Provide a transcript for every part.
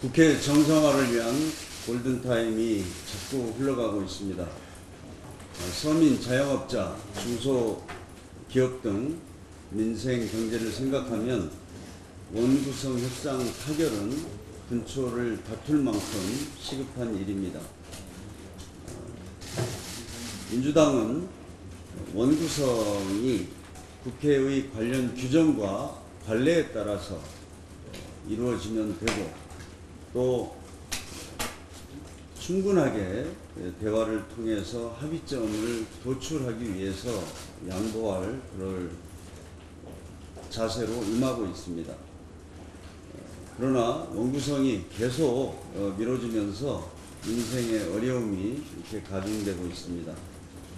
국회 정상화를 위한 골든타임이 자꾸 흘러가고 있습니다. 어, 서민, 자영업자, 중소기업 등 민생 경제를 생각하면 원구성 협상 타결은 근초를 다툴 만큼 시급한 일입니다. 어, 민주당은 원구성이 국회의 관련 규정과 관례에 따라서 이루어지면 되고 또 충분하게 대화를 통해서 합의점을 도출하기 위해서 양보할 그럴 자세로 임하고 있습니다. 그러나 원구성이 계속 어, 미뤄지면서 민생의 어려움이 이렇게 가중되고 있습니다.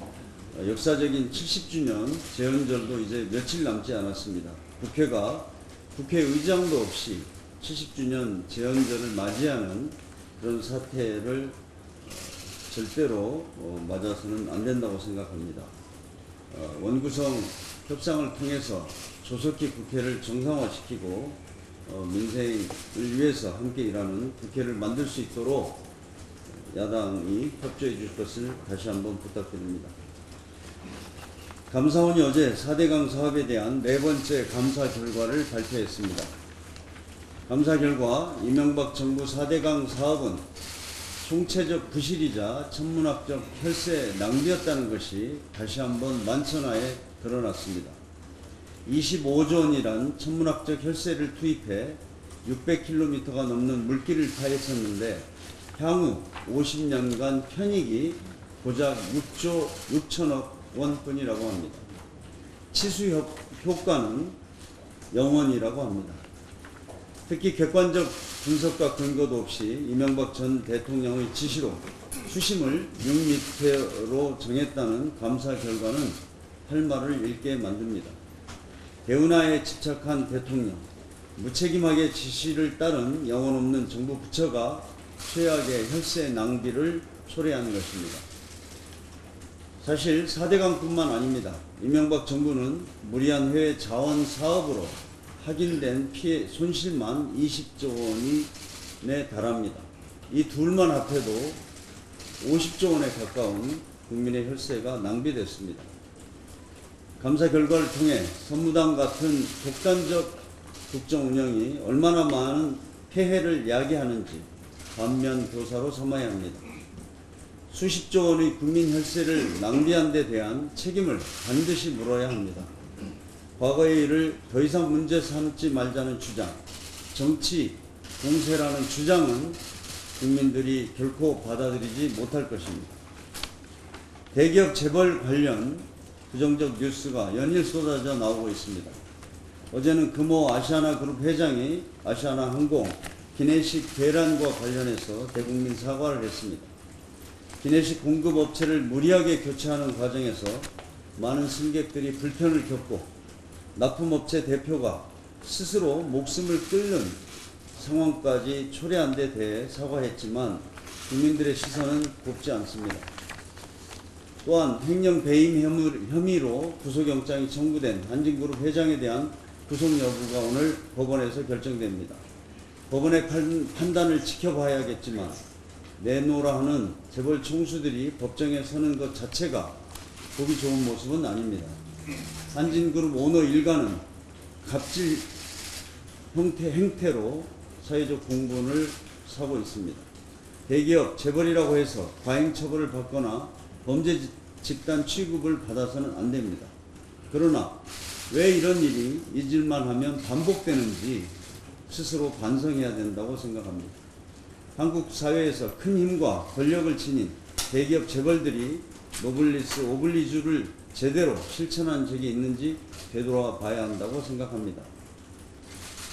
어, 역사적인 70주년 재헌절도 이제 며칠 남지 않았습니다. 국회가 국회의장도 없이 70주년 재헌절을 맞이하는 그런 사태를 어, 절대로 어, 맞아서는 안 된다고 생각합니다. 어, 원구성 협상을 통해서 조속히 국회를 정상화시키고 어, 민생을 위해서 함께 일하는 국회를 만들 수 있도록 야당이 협조해 줄 것을 다시 한번 부탁드립니다. 감사원이 어제 4대강 사업에 대한 네 번째 감사 결과를 발표했습니다. 감사 결과 이명박 정부 4대강 사업은 총체적 부실이자 천문학적 혈세 낭비였다는 것이 다시 한번 만천하에 드러났습니다. 25조 원이란 천문학적 혈세를 투입해 600km가 넘는 물길을 파헤쳤는데 향후 50년간 편익이 고작 6조 6천억 원뿐이라고 합니다. 치수 효- 효과는 0원이라고 합니다. 특히 객관적 분석과 근거도 없이 이명박 전 대통령의 지시로 수심을 6m로 정했다는 감사 결과는 할 말을 잃게 만듭니다. 대운하에 집착한 대통령, 무책임하게 지시를 따른 영혼 없는 정부 부처가 최악의 혈세 낭비를 초래한 것입니다. 사실 4대강뿐만 아닙니다. 이명박 정부는 무리한 해외 자원 사업으로 확인된 피해 손실만 20조 원에 달합니다. 이 둘만 합해도 50조 원에 가까운 국민의 혈세가 낭비됐습니다. 감사 결과를 통해 선무당 같은 독단적 국정 운영이 얼마나 많은 폐해를 야기하는지 반면 교사로 삼아야 합니다. 수십조 원의 국민 혈세를 낭비한 데 대한 책임을 반드시 물어야 합니다. 과거의 일을 더 이상 문제 삼지 말자는 주장, 정치 공세라는 주장은 국민들이 결코 받아들이지 못할 것입니다. 대기업 재벌 관련 부정적 뉴스가 연일 쏟아져 나오고 있습니다. 어제는 금호 아시아나 그룹 회장이 아시아나 항공 기내식 계란과 관련해서 대국민 사과를 했습니다. 기내식 공급 업체를 무리하게 교체하는 과정에서 많은 승객들이 불편을 겪고 납품업체 대표가 스스로 목숨을 끊는 상황까지 초래한 데 대해 사과했지만 국민들의 시선은 곱지 않습니다. 또한 횡령 배임 혐의- 혐의로 구속영장이 청구된 한진그룹 회장에 대한 구속 여부가 오늘 법원에서 결정됩니다. 법원의 판- 판단을 지켜봐야겠지만 내노라 하는 재벌 총수들이 법정에 서는 것 자체가 보기 좋은 모습은 아닙니다. 한진그룹 오너 일가는 갑질 형태, 행태로 사회적 공분을 사고 있습니다. 대기업 재벌이라고 해서 과잉 처벌을 받거나 범죄 지- 집단 취급을 받아서는 안 됩니다. 그러나 왜 이런 일이 잊을만 하면 반복되는지 스스로 반성해야 된다고 생각합니다. 한국 사회에서 큰 힘과 권력을 지닌 대기업 재벌들이 노블리스 오블리주를 제대로 실천한 적이 있는지 되돌아 봐야 한다고 생각합니다.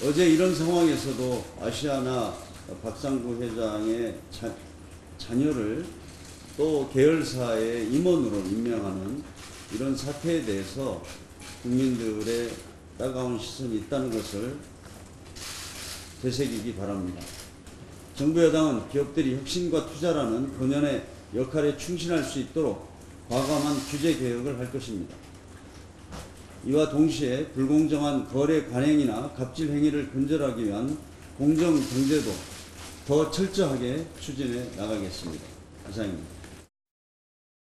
어제 이런 상황에서도 아시아나 박상구 회장의 자, 자녀를 또 계열사의 임원으로 임명하는 이런 사태에 대해서 국민들의 따가운 시선이 있다는 것을 되새기기 바랍니다. 정부 여당은 기업들이 혁신과 투자라는 본연의 역할에 충실할 수 있도록 과감한 규제 개혁을 할 것입니다. 이와 동시에 불공정한 거래 관행이나 갑질 행위를 근절하기 위한 공정 경제도 더 철저하게 추진해 나가겠습니다. 이상입니다.